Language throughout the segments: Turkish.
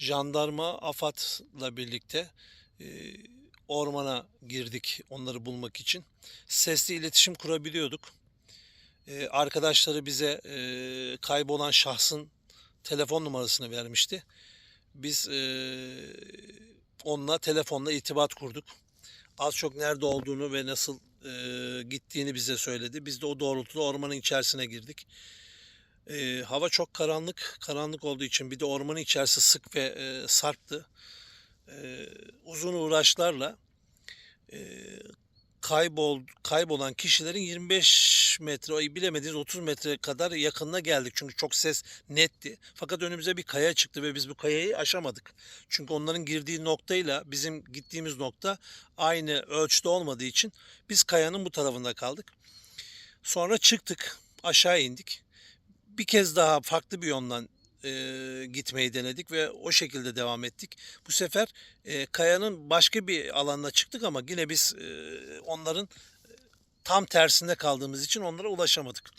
jandarma AFAD'la birlikte e, ormana girdik onları bulmak için. Sesli iletişim kurabiliyorduk. E, arkadaşları bize e, kaybolan şahsın telefon numarasını vermişti. Biz e, onunla telefonla irtibat kurduk. Az çok nerede olduğunu ve nasıl gittiğini bize söyledi. Biz de o doğrultuda ormanın içerisine girdik. E, hava çok karanlık. Karanlık olduğu için bir de ormanın içerisi sık ve e, sarptı. E, uzun uğraşlarla e, kaybol kaybolan kişilerin 25 metre, bilemediğiniz 30 metre kadar yakınına geldik. Çünkü çok ses netti. Fakat önümüze bir kaya çıktı ve biz bu kayayı aşamadık. Çünkü onların girdiği noktayla bizim gittiğimiz nokta aynı ölçüde olmadığı için biz kayanın bu tarafında kaldık. Sonra çıktık, aşağı indik. Bir kez daha farklı bir yoldan e, gitmeyi denedik ve o şekilde devam ettik. Bu sefer e, kayanın başka bir alanına çıktık ama yine biz e, onların tam tersinde kaldığımız için onlara ulaşamadık.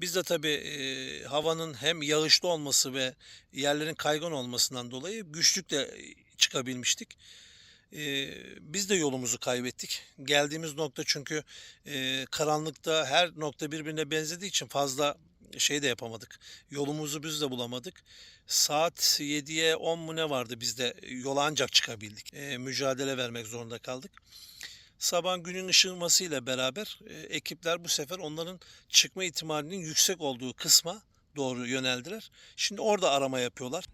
Biz de tabii e, havanın hem yağışlı olması ve yerlerin kaygan olmasından dolayı güçlükle çıkabilmiştik. E, biz de yolumuzu kaybettik. Geldiğimiz nokta çünkü e, karanlıkta her nokta birbirine benzediği için fazla şey de yapamadık. Yolumuzu biz de bulamadık. Saat 7'ye 10 mu ne vardı biz de yola ancak çıkabildik. E, mücadele vermek zorunda kaldık. Sabah günün ışınmasıyla beraber e, ekipler bu sefer onların çıkma ihtimalinin yüksek olduğu kısma doğru yöneldiler. Şimdi orada arama yapıyorlar.